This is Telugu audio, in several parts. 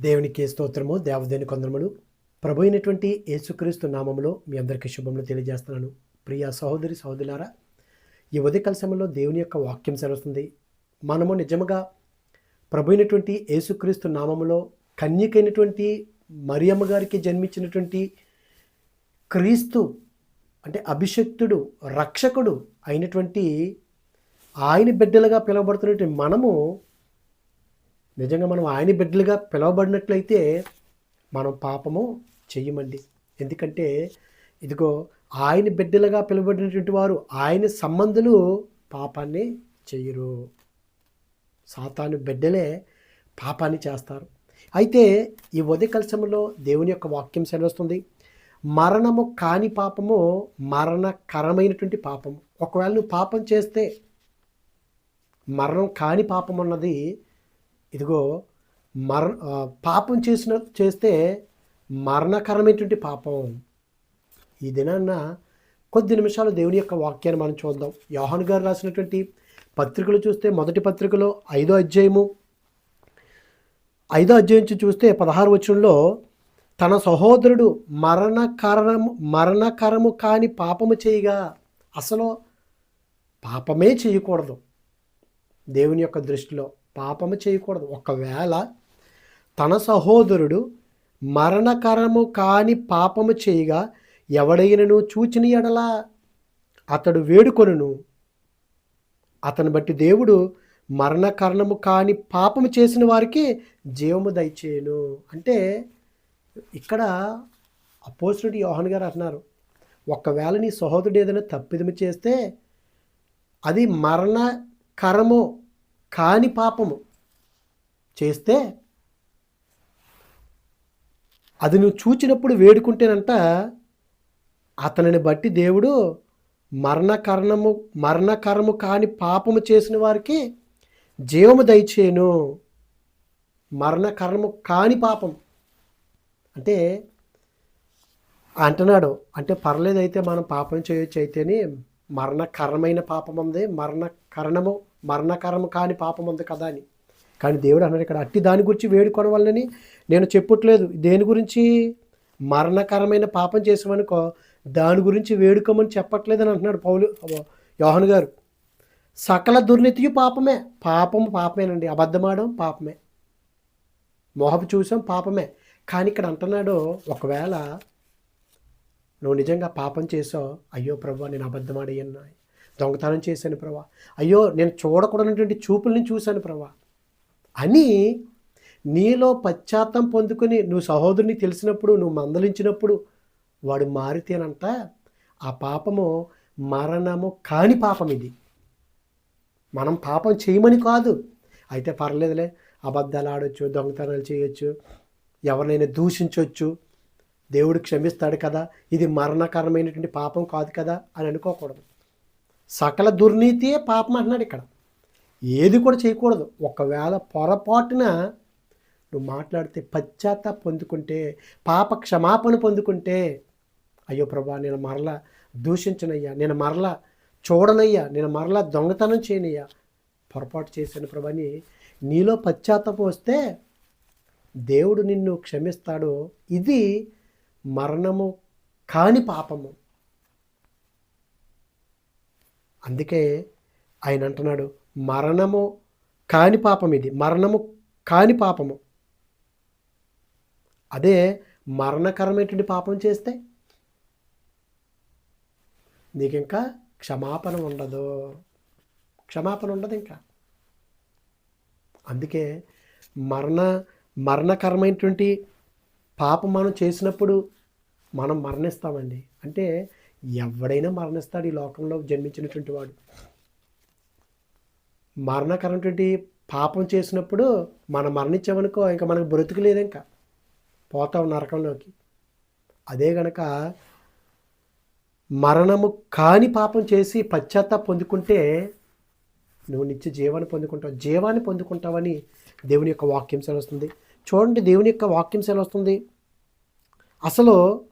దేవునికి స్తోత్రము దేవదేని కొందరములు. ప్రభు అయినటువంటి యేసుక్రీస్తు నామములో మీ అందరికీ శుభములు తెలియజేస్తున్నాను. ప్రియ సహోదరి సహోదరులారా ఈ ఉదయకాల సమయంలో దేవుని యొక్క వాక్యం సెలవుస్తుంది. మనము నిజముగా ప్రభు అయినటువంటి యేసుక్రీస్తు నామములో కన్యకైనటువంటి మరియమ్మ గారికి జన్మించినటువంటి క్రీస్తు అంటే అభిషక్తుడు రక్షకుడు అయినటువంటి ఆయన బిడ్డలుగా పిలువబడుతున్నటువంటి మనము నిజంగా మనం ఆయన బిడ్డలుగా పిలువబడినట్లయితే మనం పాపము చెయ్యమండి. ఎందుకంటే ఇదిగో ఆయన బిడ్డలుగా పిలువబడినటువంటి వారు ఆయన సంబంధులు పాపాన్ని చెయ్యరు. సాతాను బిడ్డలే పాపాన్ని చేస్తారు. అయితే ఈ ఉదయ సమయంలో దేవుని యొక్క వాక్యం సెలవుస్తుంది. మరణము కాని పాపము మరణకరమైనటువంటి పాపము. ఒకవేళ నువ్వు పాపం చేస్తే మరణం కాని పాపం అన్నది ఇదిగో మర పాపం చేసిన చేస్తే మరణకరమైనటువంటి పాపం. ఈ దినాన్న కొద్ది నిమిషాలు దేవుని యొక్క వాక్యాన్ని మనం చూద్దాం. యోహన్ గారు రాసినటువంటి పత్రికలు చూస్తే మొదటి పత్రికలో ఐదో అధ్యాయము ఐదో అధ్యాయం చూస్తే పదహారు వచనంలో తన సహోదరుడు మరణకరము మరణకరము కాని పాపము చేయగా అసలు పాపమే చేయకూడదు దేవుని యొక్క దృష్టిలో. పాపము చేయకూడదు. ఒకవేళ తన సహోదరుడు మరణకరము కాని పాపము చేయగా ఎవడైనను చూచిన ఎడలా అతడు వేడుకొనును. అతను బట్టి దేవుడు మరణకరణము కాని పాపము చేసిన వారికి జీవము దయచేయను. అంటే ఇక్కడ అపోజిట్ యోహన్ గారు అంటున్నారు ఒకవేళ నీ సహోదరుడు ఏదైనా తప్పిదము చేస్తే అది మరణకరము కాని పాపము చేస్తే అది నువ్వు చూచినప్పుడు వేడుకుంటేనంట అతనిని బట్టి దేవుడు మరణకరణము మరణకరము కాని పాపము చేసిన వారికి జీవము దయచేయను. మరణకరణము కాని పాపం. అంటే అంటున్నాడు అంటే పర్లేదు అయితే మనం పాపం చేయొచ్చు అయితేనే మరణకరమైన పాపం ఉంది మరణకరణము మరణకరం కాని పాపం ఉంది కదా అని. కానీ దేవుడు అన్నాడు ఇక్కడ అట్టి దాని గురించి వేడుకోవడం వల్లని నేను చెప్పట్లేదు. దేని గురించి? మరణకరమైన పాపం చేసామనుకో దాని గురించి వేడుకోమని చెప్పట్లేదని అంటున్నాడు పౌలు యోహన్ గారు. సకల దుర్నీతి పాపమే. పాపం పాపమేనండి. అబద్ధమాడడం పాపమే. మోహపు చూసాం పాపమే. కానీ ఇక్కడ అంటున్నాడు ఒకవేళ నువ్వు నిజంగా పాపం చేసావు అయ్యో ప్రభు నేను అబద్ధమాడయ్యన్నా దొంగతనం చేశాను ప్రభా. అయ్యో నేను చూడకూడనటువంటి చూపుల్ని చూశాను ప్రభా. అని నీలో పశ్చాత్తం పొందుకుని నువ్వు సహోదరుని తెలిసినప్పుడు నువ్వు మందలించినప్పుడు వాడు మారితేనంట ఆ పాపము మరణము కాని పాపం ఇది. మనం పాపం చేయమని కాదు. అయితే పర్లేదులే అబద్ధాలు ఆడొచ్చు దొంగతనాలు చేయొచ్చు ఎవరినైనా దూషించవచ్చు దేవుడు క్షమిస్తాడు కదా ఇది మరణకరమైనటువంటి పాపం కాదు కదా అని అనుకోకూడదు. సకల దుర్నీతియే పాపం అంటున్నాడు ఇక్కడ. ఏది కూడా చేయకూడదు. ఒకవేళ పొరపాటున నువ్వు మాట్లాడితే పశ్చాత్తాప పొందుకుంటే పాప క్షమాపణ పొందుకుంటే అయ్యో ప్రభా నేను మరలా దూషించనయ్యా నేను మరలా చూడనయ్యా నేను మరలా దొంగతనం చేయనయ్యా పొరపాటు చేశాను ప్రభాని నీలో పశ్చాత్తాపం వస్తే దేవుడు నిన్ను క్షమిస్తాడు. ఇది మరణము కాని పాపము. అందుకే ఆయన అంటున్నాడు మరణము కాని పాపం ఇది. మరణము కాని పాపము. అదే మరణకరమైనటువంటి పాపం చేస్తే నీకు ఇంకా క్షమాపణ ఉండదు. క్షమాపణ ఉండదు ఇంకా. అందుకే మరణ మరణకరమైనటువంటి పాపం మనం చేసినప్పుడు మనం మరణిస్తామండి. అంటే ఎవడైనా మరణిస్తాడు ఈ లోకంలో జన్మించినటువంటి వాడు. మరణకరమైనటువంటి పాపం చేసినప్పుడు మనం మరణించామనుకో ఇంకా మనకు బ్రతుకు లేదు ఇంకా. పోతాం నరకంలోకి. అదే గనక మరణము కాని పాపం చేసి పశ్చాత్తాప పొందుకుంటే నువ్వు నిత్య జీవాన్ని పొందుకుంటావు. జీవాన్ని పొందుకుంటావని దేవుని యొక్క వాక్యం సెలవుస్తుంది. చూడండి దేవుని యొక్క వాక్యం సెలవుస్తుంది. అసలు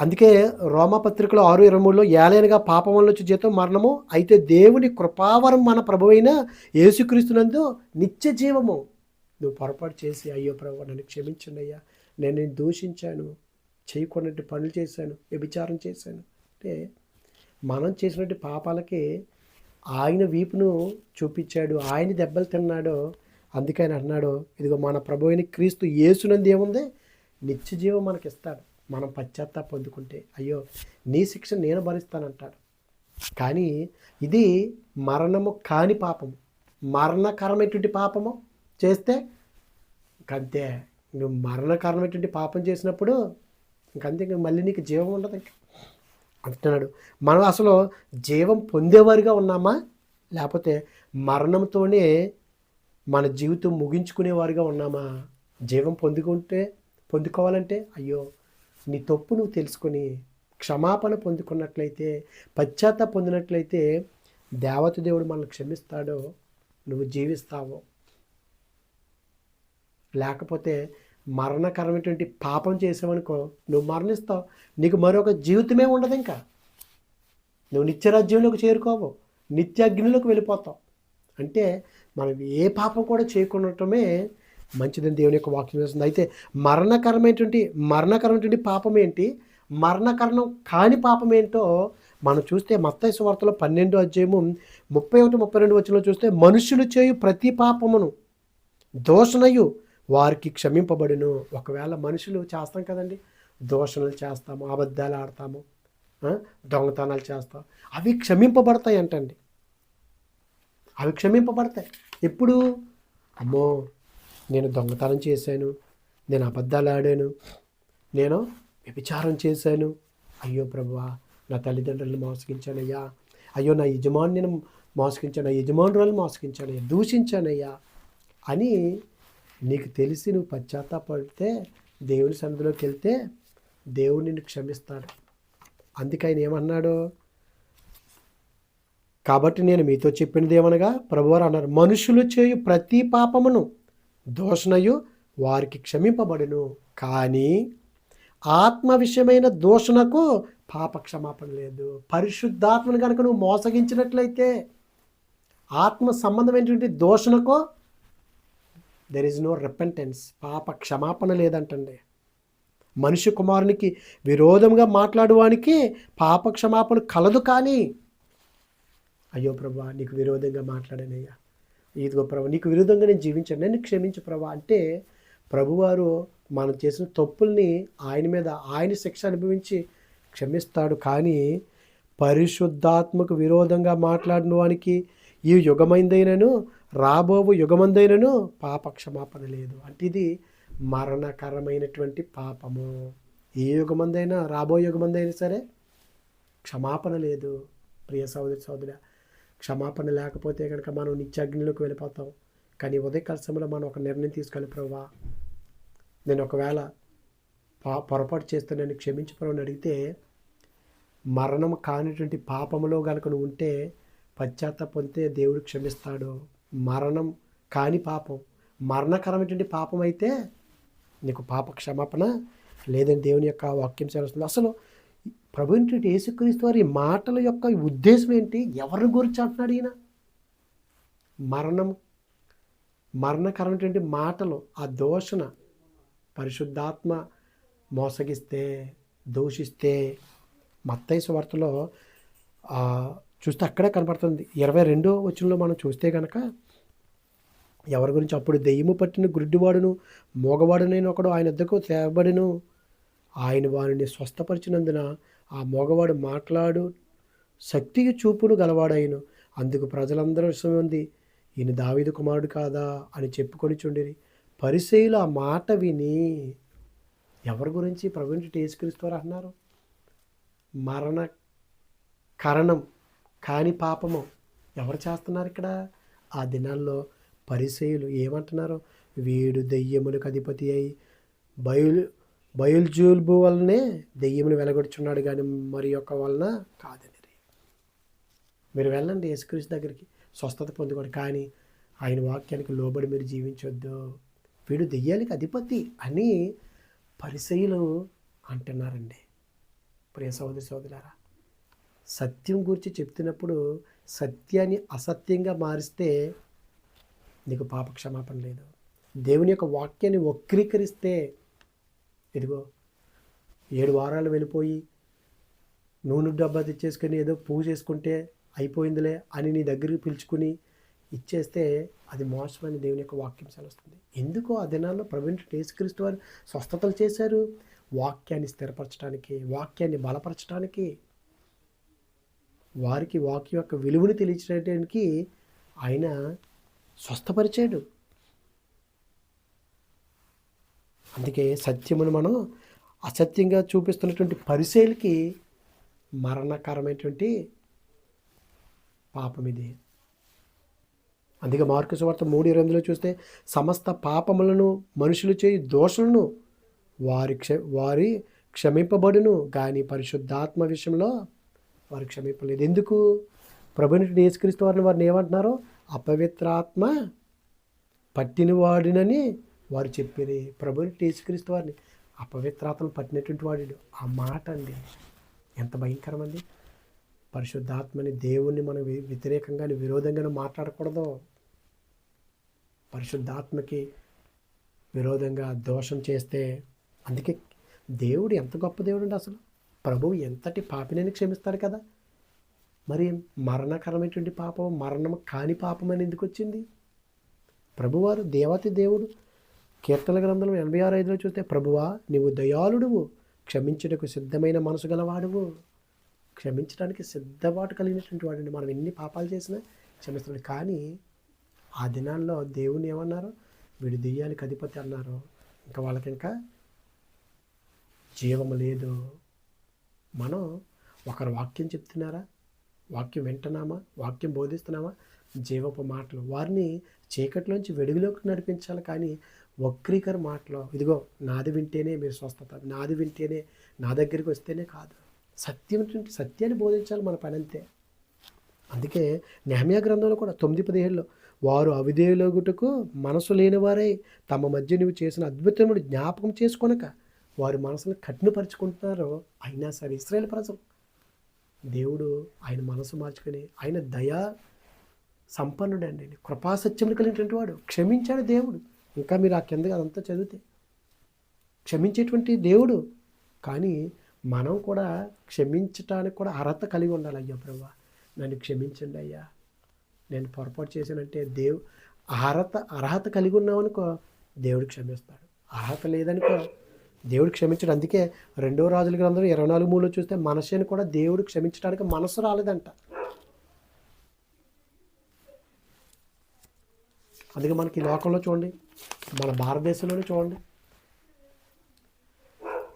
అందుకే రోమపత్రికలో ఆరు ఇరవై మూడులో ఏలైనగా పాపం వల్ల వచ్చే జీతం మరణము అయితే దేవుని కృపావరం మన ప్రభువైన యేసుక్రీస్తునందు నిత్య జీవము. నువ్వు పొరపాటు చేసి అయ్యో ప్రభు నన్ను క్షమించండి అయ్యా నేను నేను దూషించాను. చేయకున్నట్టు పనులు చేశాను. వ్యభిచారం చేశాను. అంటే మనం చేసినట్టు పాపాలకి ఆయన వీపును చూపించాడు. ఆయన దెబ్బలు తిన్నాడు. అందుకని అన్నాడు ఇదిగో మన ప్రభు అయిన క్రీస్తు యేసునంది ఏముంది? నిత్య జీవం మనకిస్తాడు. మనం పశ్చాత్తాప పొందుకుంటే అయ్యో నీ శిక్ష నేను భరిస్తానంటాడు. కానీ ఇది మరణము కాని పాపము. మరణకరమైనటువంటి పాపము చేస్తే ఇంకంతే. నువ్వు మరణకరమైనటువంటి పాపం చేసినప్పుడు ఇంకంతే ఇంక మళ్ళీ నీకు జీవం ఉండదు ఇంకా. అంటున్నాడు. మనం అసలు జీవం పొందేవారిగా ఉన్నామా? లేకపోతే మరణంతోనే మన జీవితం ముగించుకునేవారుగా ఉన్నామా? జీవం పొందుకుంటే పొందుకోవాలంటే అయ్యో నీ తప్పు నువ్వు తెలుసుకొని క్షమాపణ పొందుకున్నట్లయితే పశ్చాత్త పొందినట్లయితే దేవత దేవుడు మనల్ని క్షమిస్తాడో నువ్వు జీవిస్తావు. లేకపోతే మరణకరమైనటువంటి పాపం చేసావనుకో నువ్వు మరణిస్తావు. నీకు మరొక జీవితమే ఉండదు ఇంకా. నువ్వు నిత్యరాజ్యంలోకి చేరుకోవు. నిత్యాగ్నిలోకి వెళ్ళిపోతావు. అంటే మనం ఏ పాపం కూడా చేయకుండటమే మంచిదని దేవుని యొక్క వాక్యం చేస్తుంది. అయితే మరణకరమైనటువంటి మరణకరమైనటువంటి పాపం ఏంటి? మరణకరణం కాని పాపం ఏంటో మనం చూస్తే మత్తైసు వార్తలో పన్నెండు అధ్యాయము ముప్పై ఒకటి ముప్పై రెండు వచ్చిన చూస్తే మనుషులు చేయు ప్రతి పాపమును దోషణయు వారికి క్షమింపబడును. ఒకవేళ మనుషులు చేస్తాం కదండి దోషణలు చేస్తాము అబద్ధాలు ఆడతాము దొంగతనాలు చేస్తాం అవి క్షమింపబడతాయి అంటండి అవి క్షమింపబడతాయి. ఎప్పుడు? అమ్మో నేను దొంగతనం చేశాను. నేను అబద్ధాలు ఆడాను. నేను వ్యభిచారం చేశాను. అయ్యో ప్రభువా నా తల్లిదండ్రులను మోసగించానయ్యా. అయ్యో నా యజమానిని మోసగించాను. నా యజమానురాలు మోసగించానయ్యా దూషించానయ్యా అని నీకు తెలిసి నువ్వు పశ్చాత్తాపడితే దేవుని సన్నిధిలోకి వెళ్తే దేవుడు నిన్ను క్షమిస్తాడు. అందుకే ఆయన ఏమన్నాడు? కాబట్టి నేను మీతో చెప్పినది ఏమనగా ప్రభువారు అన్నారు మనుషులు చేయు ప్రతి పాపమును దోషణయు వారికి క్షమింపబడును. కానీ ఆత్మ విషయమైన దోషణకు పాప క్షమాపణ లేదు. పరిశుద్ధాత్మను కనుక నువ్వు మోసగించినట్లయితే ఆత్మ సంబంధమైనటువంటి దోషణకు దెర్ ఇస్ నో రిపెంటెన్స్ పాప క్షమాపణ లేదంటండి. మనిషి కుమారునికి విరోధంగా మాట్లాడువానికి పాప క్షమాపణ కలదు కానీ అయ్యో ప్రభా నీకు విరోధంగా మాట్లాడానయ్యా. ఇదిగో ప్రభు నీకు విరుద్ధంగా నేను జీవించాను నన్ను క్షమించు ప్రభు అంటే ప్రభువారు మనం చేసిన తప్పుల్ని ఆయన మీద ఆయన శిక్ష అనుభవించి క్షమిస్తాడు. కానీ పరిశుద్ధాత్మకు విరోధంగా మాట్లాడిన వానికి ఈ యుగమైందైనను రాబోవు యుగమందైనను పాప క్షమాపణ లేదు. అంటే ఇది మరణకరమైనటువంటి పాపము. ఏ యుగమందైనా రాబో యుగమందైనా సరే క్షమాపణ లేదు. ప్రియ సోదరి సోదరి క్షమాపణ లేకపోతే కనుక మనం నిత్యాగ్నిలోకి వెళ్ళిపోతాం. కానీ ఉదయకాల సమయంలో మనం ఒక నిర్ణయం తీసుకోవాలి ప్రభా. నేను ఒకవేళ పా పొరపాటు చేస్తే నన్ను క్షమించు అడిగితే మరణం కానిటువంటి పాపములో కనుక నువ్వు ఉంటే పశ్చాత్తాప పొందితే దేవుడు క్షమిస్తాడు. మరణం కాని పాపం మరణకరమైనటువంటి పాపం అయితే నీకు పాప క్షమాపణ లేదని దేవుని యొక్క వాక్యం చేస్తుంది అసలు ప్రభు ఏంటి యేసుక్రీస్తు వారి మాటల యొక్క ఉద్దేశం ఏంటి? ఎవరిని గురించి అంటున్నాడు ఈయన? మరణం మరణకరమైనటువంటి మాటలు ఆ దోషణ పరిశుద్ధాత్మ మోసగిస్తే దూషిస్తే మత్తైసు వార్తలో చూస్తే అక్కడే కనపడుతుంది. ఇరవై రెండో వచనంలో మనం చూస్తే కనుక ఎవరి గురించి? అప్పుడు దెయ్యము పట్టిన గుడ్డివాడును మోగవాడునైన ఒకడు ఆయన వద్దకు తేబడిను ఆయన వారిని స్వస్థపరిచినందున ఆ మగవాడు మాట్లాడు శక్తికి చూపును గలవాడైను. అందుకు ప్రజలందరూ ఉంది ఈయన దావీదు కుమారుడు కాదా? అని చెప్పుకొని చుండిరి. పరిశైలు ఆ మాట విని ఎవరి గురించి ప్రభుని టేసుక్రీస్తు అన్నారు మరణ కరణం కాని పాపము ఎవరు చేస్తున్నారు ఇక్కడ? ఆ దినాల్లో పరిశైలు ఏమంటున్నారు? వీడు దెయ్యములకు అధిపతి అయి బయలు బయలుజూల్బు వలనే దెయ్యమును వెలగొడుచున్నాడు కానీ మరి యొక్క వలన కాదని మీరు వెళ్ళండి యేసుక్రీస్తు దగ్గరికి. స్వస్థత పొందుకోండి. కానీ ఆయన వాక్యానికి లోబడి మీరు జీవించొద్దు. వీడు దెయ్యానికి అధిపతి అని పరిశైలు అంటున్నారండి. ప్రియ సోదరి సోదరులారా సత్యం గురించి చెప్తున్నప్పుడు సత్యాన్ని అసత్యంగా మారిస్తే నీకు పాప క్షమాపణ లేదు. దేవుని యొక్క వాక్యాన్ని వక్రీకరిస్తే ఇదిగో ఏడు వారాలు వెళ్ళిపోయి నూనె డబ్బా తెచ్చేసుకొని ఏదో పూజ చేసుకుంటే అయిపోయిందిలే అని నీ దగ్గరికి పిలుచుకుని ఇచ్చేస్తే అది మోసమని దేవుని యొక్క వాక్యం సెలవుస్తుంది. ఎందుకో ఆ దినాల్లో ప్రవీణ్ యేసుక్రీస్తు వారు స్వస్థతలు చేశారు వాక్యాన్ని స్థిరపరచడానికి వాక్యాన్ని బలపరచడానికి వారికి వాక్యం యొక్క విలువను తెలియచడానికి ఆయన స్వస్థపరిచాడు. అందుకే సత్యమును మనం అసత్యంగా చూపిస్తున్నటువంటి పరిశీలికి మరణకరమైనటువంటి పాపం ఇది. అందుకే మార్కు సువార్త మూడు ఇరవైలో చూస్తే సమస్త పాపములను మనుషులు చేయి దోషులను వారి క్ష వారి క్షమింపబడును కానీ పరిశుద్ధాత్మ విషయంలో వారు క్షమింపలేదు. ఎందుకు? ప్రభుని యేసుక్రీస్తు వారిని వారిని ఏమంటున్నారో? అపవిత్రాత్మ పట్టిన వాడినని వారు చెప్పిన ప్రభుని యేసుక్రీస్తు వారిని అపవిత్రాతను పట్టినటువంటి వాడు ఆ మాట అండి. ఎంత భయంకరమండి. పరిశుద్ధాత్మని దేవుణ్ణి మనం వ్యతిరేకంగా వ్యతిరేకంగానే విరోధంగానే మాట్లాడకూడదు. పరిశుద్ధాత్మకి విరోధంగా దోషం చేస్తే అందుకే దేవుడు ఎంత గొప్ప దేవుడు అండి అసలు. ప్రభువు ఎంతటి పాపినని క్షమిస్తాడు కదా. మరి మరణకరమైనటువంటి పాపం మరణం కాని పాపం అని ఎందుకు వచ్చింది? ప్రభువారు దేవతి దేవుడు కీర్తన గ్రంథంలో ఎనభై ఆరు ఐదులో చూస్తే ప్రభువా నీవు దయాళుడువు క్షమించుటకు సిద్ధమైన మనసు గలవాడువు. క్షమించడానికి సిద్ధపాటు కలిగినటువంటి వాడండి మనం ఎన్ని పాపాలు చేసినా క్షమిస్తున్నాడు. కానీ ఆ దినాల్లో దేవుని ఏమన్నారు? వీడు దెయ్యానికి అధిపతి అన్నారు. ఇంకా వాళ్ళకి ఇంకా జీవము లేదు. మనం ఒకరు వాక్యం చెప్తున్నారా? వాక్యం వింటున్నామా? వాక్యం బోధిస్తున్నామా? జీవపు మాటలు. వారిని చీకటిలోంచి వెలుగులోకి నడిపించాలి. కానీ వక్రీకర మాటలు ఇదిగో నాది వింటేనే మీరు స్వస్థత నాది వింటేనే నా దగ్గరికి వస్తేనే కాదు. సత్యం సత్యాన్ని బోధించాలి మన పని అంతే అందుకే నెహమియా గ్రంథంలో కూడా తొమ్మిది పదిహేడులో వారు అవిధేయులగుటకు మనసు లేనివారై తమ మధ్య నువ్వు చేసిన అద్భుతముడు జ్ఞాపకం చేసుకొనక వారి మనసును కఠినపరుచుకుంటున్నారు అయినా సరే ఇస్రాయేల్ ప్రజలు. దేవుడు ఆయన మనసు మార్చుకొని ఆయన దయా సంపన్నుడు అండి కృపాసత్యములు కలిగినటువంటి వాడు క్షమించాడు దేవుడు. ఇంకా మీరు ఆ కిందగా అదంతా చదివితే క్షమించేటువంటి దేవుడు. కానీ మనం కూడా క్షమించటానికి కూడా అర్హత కలిగి ఉండాలి. అయ్యా ప్రభా నన్ను క్షమించండి అయ్యా. నేను పొరపాటు చేశానంటే దేవు అర్హత అర్హత కలిగి ఉన్నామనుకో దేవుడు క్షమిస్తాడు. అర్హత లేదనుకో దేవుడు క్షమించడు. అందుకే రెండో రాజుల గ్రంథం ఇరవై నాలుగు మూడులో చూస్తే మనసుని కూడా దేవుడు క్షమించడానికి మనసు రాలేదంట. అందుకే మనకి ఈ లోకంలో చూడండి మన భారతదేశంలోనే చూడండి.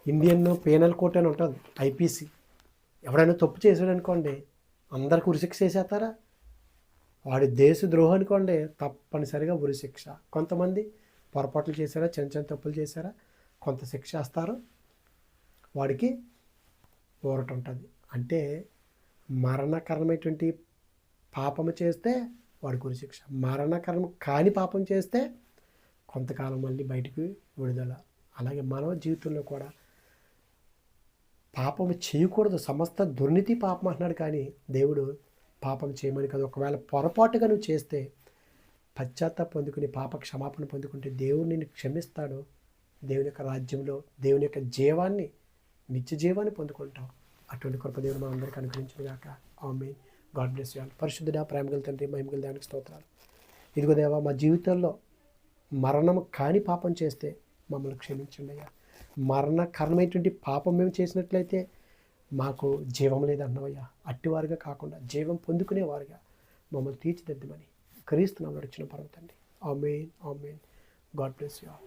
ఇండియన్ పీనల్ కోర్ట్ అని ఉంటుంది ఐపీసీ ఎవడైనా తప్పు చేశాడు అనుకోండి అందరికి ఉరిశిక్ష చేసేస్తారా? వాడి దేశ ద్రోహం అనుకోండి తప్పనిసరిగా ఉరిశిక్ష కొంతమంది పొరపాట్లు చేశారా? చిన్న చిన్న తప్పులు చేశారా? కొంత శిక్ష వేస్తారు. వాడికి ఊరట ఉంటుంది. అంటే మరణకరమైనటువంటి పాపము చేస్తే వాడికి ఉరిశిక్ష మరణకరం కాని పాపం చేస్తే కొంతకాలం మళ్ళీ బయటికి విడుదల. అలాగే మానవ జీవితంలో కూడా పాపం చేయకూడదు. సమస్త దుర్నీతి పాపం అంటున్నాడు. కానీ దేవుడు పాపం చేయమని కాదు. ఒకవేళ పొరపాటుగా నువ్వు చేస్తే పశ్చాత్తాప పొందుకుని పాప క్షమాపణ పొందుకుంటే దేవుడు నిన్ను క్షమిస్తాడు. దేవుని యొక్క రాజ్యంలో దేవుని యొక్క జీవాన్ని నిత్య జీవాన్ని పొందుకుంటావు. అటువంటి కృప దేవుడు మా అందరికీ అనుగ్రహించిన గాక ఆమె గాడ్ బ్లెస్ యూ పరిశుద్ధుడా ప్రేమగల తండ్రి మహిమగల దానికి స్తోత్రాలు. ఇదిగో దేవా మా జీవితంలో మరణం కాని పాపం చేస్తే మమ్మల్ని క్షమించండి అయ్యా. మరణకరమైనటువంటి పాపం మేము చేసినట్లయితే మాకు జీవం లేదన్నవయ్యా. అట్టివారుగా కాకుండా జీవం పొందుకునేవారుగా మమ్మల్ని తీర్చిదిద్దమని క్రీస్తు నామలో వచ్చిన పర్వతండి. Amen amen. God bless you all.